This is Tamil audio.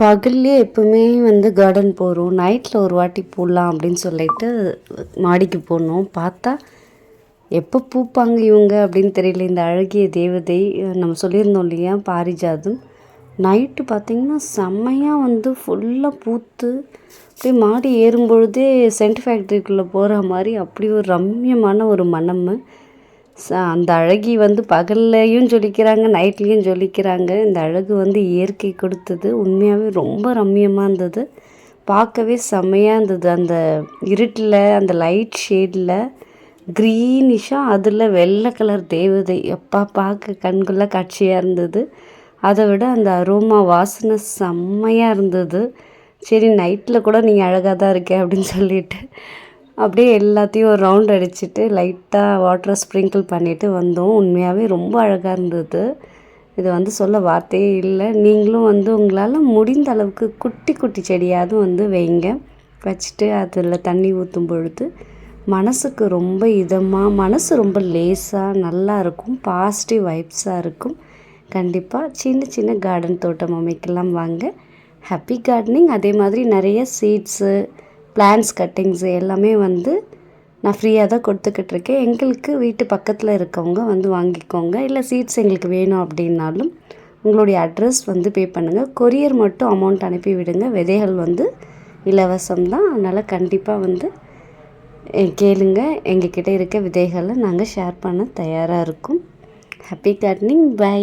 பகல்லே எப்பவுமே வந்து கார்டன் போகிறோம் நைட்டில் ஒரு வாட்டி போடலாம் அப்படின்னு சொல்லிட்டு மாடிக்கு போனோம். பார்த்தா எப்போ பூப்பாங்க இவங்க அப்படின்னு தெரியல. இந்த அழகிய தேவதை நம்ம சொல்லியிருந்தோம் இல்லையா பாரிஜாதம். நைட்டு பார்த்திங்கன்னா செம்மையாக வந்து ஃபுல்லாக பூத்து அப்படியே மாடி ஏறும் பொழுதே சென்ட் ஃபேக்ட்ரிக்குள்ளே போகிற மாதிரி அப்படி ஒரு ரம்மியமான ஒரு மனம் அந்த அழகி வந்து பகல்லையும் ஜொலிக்கிறாங்க நைட்லேயும் ஜொலிக்கிறாங்க. இந்த அழகு வந்து இயற்கை கொடுத்தது. உண்மையாகவே ரொம்ப ரம்மியமாக இருந்தது. பார்க்கவே செம்மையாக இருந்தது. அந்த இருட்டில் அந்த லைட் ஷேடில் க்ரீனிஷாக அதில் வெள்ளை கலர் தேவதை. எப்பா பார்க்க கண்குள்ள காட்சியாக இருந்தது. அதை விட அந்த அரோமா வாசனை செம்மையாக இருந்தது. சரி நைட்டில் கூட நீங்கள் அழகாக தான் இருக்கே அப்படின்னு சொல்லிட்டு அப்படியே எல்லாத்தையும் ஒரு ரவுண்ட் அடிச்சுட்டு லைட்டாக வாட்டரை ஸ்ப்ரிங்கிள் பண்ணிவிட்டு வந்தோம். உண்மையாகவே ரொம்ப அழகாக இருந்தது. இது வந்து சொல்ல வார்த்தையே இல்லை. நீங்களும் வந்து உங்களால் முடிந்த அளவுக்கு குட்டி குட்டி செடியாவது வந்து வைங்க. வச்சுட்டு அதில் தண்ணி ஊற்றும் பொழுது மனசுக்கு ரொம்ப இதமாக மனசு ரொம்ப லேசாக நல்லா இருக்கும். பாசிட்டிவ் வைப்ஸாக இருக்கும். கண்டிப்பாக சின்ன சின்ன கார்டன் தோட்டம் அமைக்கலாம் வாங்க. ஹாப்பி கார்டனிங் அதே மாதிரி நிறைய சீட்ஸு பிளான்ஸ் கட்டிங்ஸு எல்லாமே வந்து நான் ஃப்ரீயாக தான் கொடுத்துக்கிட்ருக்கேன் எங்களுக்கு வீட்டு பக்கத்தில் இருக்கவங்க வந்து வாங்கிக்கோங்க. இல்லை சீட்ஸ் எங்களுக்கு வேணும் அப்படின்னாலும் உங்களுடைய அட்ரஸ் வந்து பே பண்ணுங்கள் கொரியர் மட்டும் அமௌண்ட் அனுப்பி விடுங்க. விதைகள் வந்து இலவசம் தான். அதனால் கண்டிப்பாக வந்து கேளுங்க. எங்ககிட்ட இருக்க விதைகளை நாங்கள் ஷேர் பண்ண தயாராக இருக்கும். Happy gardening by